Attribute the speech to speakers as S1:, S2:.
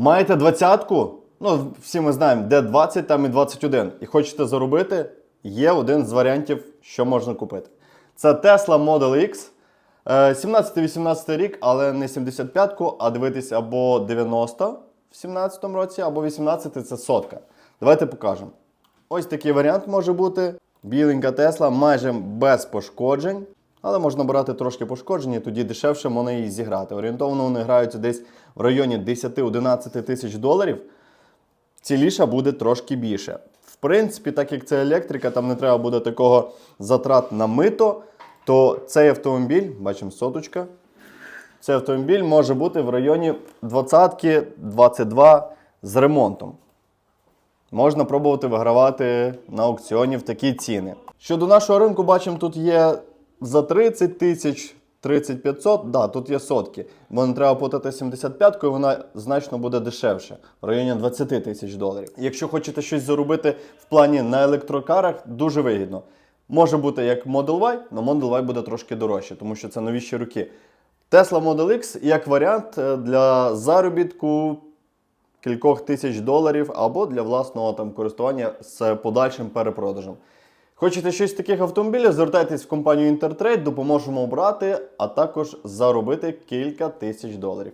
S1: Маєте двадцятку? Ну, всі ми знаємо, де 20, там і 21. І хочете заробити, є один з варіантів, що можна купити. Це Tesla Model X. Е, 17-18 рік, але не 75-ку, а дивитись або 90 в 17-му році, або 18 це сотка. Давайте покажемо. Ось такий варіант може бути. Біленька Тесла майже без пошкоджень. Але можна брати трошки пошкоджені, тоді дешевше можна її зіграти. Орієнтовно вони граються десь в районі 10-11 тисяч доларів. Ціліша буде трошки більше. В принципі, так як це електрика, там не треба буде такого затрат на мито, то цей автомобіль, бачимо соточка, цей автомобіль може бути в районі 20-22 з ремонтом. Можна пробувати вигравати на аукціоні в такі ціни. Щодо нашого ринку, бачимо, тут є за 30 тисяч, 30 500, да, тут є сотки. Бо не треба платити 75 і вона значно буде дешевше, в районі 20 тисяч доларів. Якщо хочете щось заробити в плані на електрокарах, дуже вигідно. Може бути як Model Y, але Model Y буде трошки дорожче, тому що це новіші роки. Tesla Model X як варіант е, для заробітку кількох тисяч доларів або для власного там користування з подальшим перепродажем. Хочете щось таких автомобілів, звертайтесь в компанію Інтертрейд, допоможемо обрати, а також заробити кілька тисяч доларів.